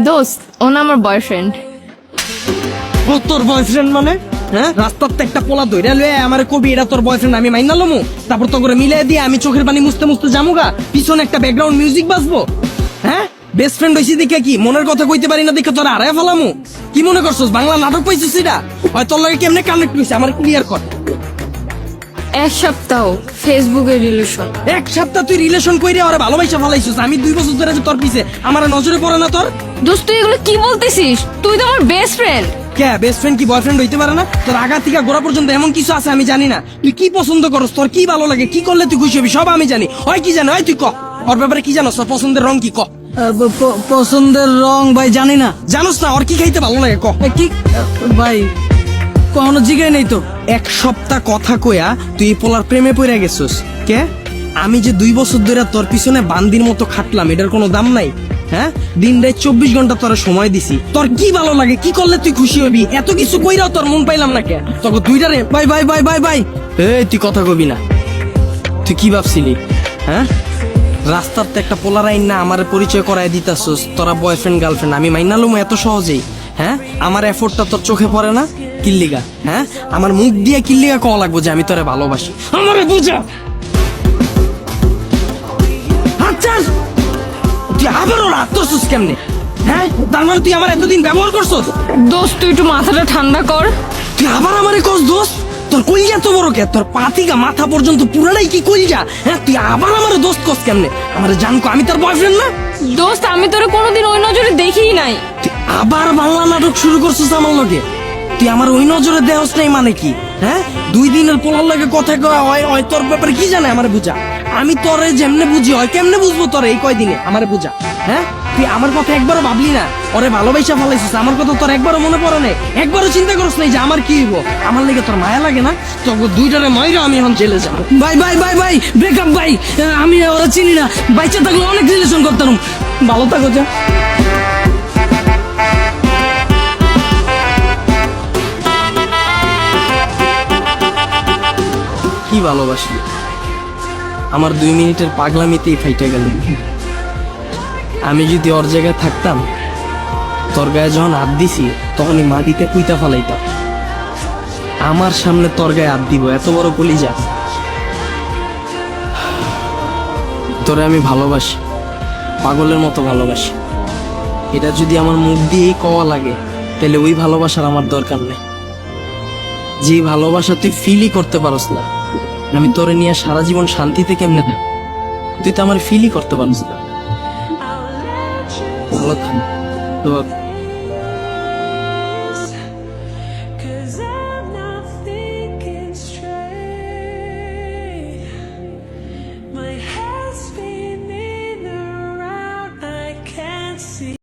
দোস্ত, ও না আমার বয়ফ্রেন্ড ও তোর বয়ফ্রেন্ড মানে? হ্যাঁ? রাস্তার একটা পোলা দইরা লয়ে আমার কবি, এটা তোর বয়ফ্রেন্ড আমি মাইনা লমু। তারপর তো করে মিলে দিয়ে আমি চোখের পানি মুছতে মুছতে জামুগা, পিছনে একটা ব্যাকগ্রাউন্ড মিউজিক বাজবো। হ্যাঁ? বেস্ট ফ্রেন্ড হইছি দেখে কি? মনের কথা কইতে পারি না দেখে তোর আড়াই ফেলামু। কি মনে করছস? বাংলা নাটক পাইছিস এটা হয় তোর লাগে কেমনে কানেক্ট হইছে? আমার ক্লিয়ার কর। এক সপ্তাহ ফেসবুকে রিলেশন এক সপ্তাহ তুই রিলেশন কইরে ওরা ভালোবাসা ফেলাইছিস। আমি দুই বছর ধরে যে তোর পিছে আমার নজরে পড়ে না তোর? দোস্ত তুই এগুলো কি বলতেছিস? তুই তো আমার বেস্ট ফ্রেন্ড কে? বেস্ট ফ্রেন্ড কি বয়ফ্রেন্ড হইতে পারে না? তোর আগা থেকে গোড়া পর্যন্ত এমন কিছু আছে আমি জানি না। তুই কি পছন্দ করস? তোর কি ভালো লাগে? কি করলে তুই খুশি হবি? সব আমি জানি। হয় কি জানো? হয় তুই ক। ওর ব্যাপারে কি জানোস? তোর পছন্দের রং কি? ক। পছন্দের রং ভাই জানি না। জানোস না? ওর কি খাইতে ভালো লাগে? ক। কি? ভাই কখনো জিগাই নেই তো। এক সপ্তাহ কথা কয়া তুই এই পোলার প্রেমে পড়ে গেছিস। কে? আমি যে দুই বছর ধরে তোর পিছনে বান্দির মতো খাটলাম, এটার কোনো দাম নাই। হ্যাঁ? দিন রাত চব্বিশ ঘণ্টা তোর সময় দিছি। তোর কি ভালো লাগে? কি করলে তুই খুশি হবি? এত কিছু কইরাও তোর মন পাইলাম না কে? তোকে দুইটারে ভাই ভাই ভাই ভাই ভাই এই, তুই কথা কবি না। তুই কি ভাবছিলি? হ্যাঁ? রাস্তার তো একটা পোলার আইন না আমার পরিচয় করাই দিতাছস। তোরা বয়ফ্রেন্ড গার্লফ্রেন্ড আমি মাইনালুম এত সহজেই। হ্যাঁ? আমার এফোর্টটা তোর চোখে পড়ে না? কিল্লিগা হ্যাঁ? আমার মুখ দিয়ে কিল্লিগা কওয়া লাগবো যে আমি তোরে ভালোবাসি। আমারে বুঝা। আচ্ছা তুই আবারও রাগ করছিস কেমনে? হ্যাঁ? তার মানে তুই আমার এতদিন ব্যবহার করছস? দোস্ত তুই একটু মাথাটা ঠান্ডা কর। তুই আবার আমারে কস দোষ তোর কইজা তো বড় কে? তোর পাতিকা মাথা পর্যন্ত পুরাটাই কি কইজা হ্যাঁ? তুই আবার আমারে দোষ কস কেমনে? আমারে জানকো আমি তোর বয়ফ্রেন্ড না? দোস্ত আমি তোরে কোনোদিন ওই নজরে দেখিই নাই। তুই আবার বাংলা নাটক শুরু করছিস আমার লগে? তুই আমার ওই নজরে দেহস নাই মানে কি? হ্যাঁ? দুই দিনের পোলার লগে কথা কয়, হয় হয় তোর ব্যাপারে কি জানে আমারে বুঝা? আমি তোরে যেমনে বুঝি, হয় কেমনে বুঝব তোরে এই কয়দিনে? আমারে বুঝা। হ্যাঁ? তুই আমার কথা একবারও ভাবলি না? ওরে ভালোবাসা ফেলাইছিস, আমার কথা তোর একবারও মনে পড়ে নাই? একবারও চিন্তা করছ নাই যে আমার কি হইব? আমার লেগে তোর মায়া লাগে না? তোকে দুইটারে ময়রা আমি এখন জেলে যাব। ভাই ভাই ভাই ভাই ব্রেকআপ ভাই। আমি ওরা চিনি না। বাইচা থাকলে অনেক রিলেশন করতাম। ভালো থাকো, যা। কি ভালোবাসি? আমার দুই মিনিটের পাগলামিতেই ফাইটে গেল। আমি যদি ওর জায়গায় থাকতাম, তোর গায়ে যখন হাত দিছি, তখনই মাটিতে কুইতা ফেলাইতাম। আমার সামনে তোর গায়ে হাত দিব, এত বড় কলিজা। তোরে আমি ভালোবাসি, পাগলের মতো ভালোবাসি। এটা যদি আমার মুখ দিয়েই কওয়া লাগে, তাহলে ওই ভালোবাসার আমার দরকার নেই। যে ভালোবাসা তুই ফিলই করতে পারস না। আমি তোরে নিয়ে সারা জীবন শান্তিতে কেমনে থাকব? তুই তো আমার ফিলই করতে পারিস না। ভালো থাক।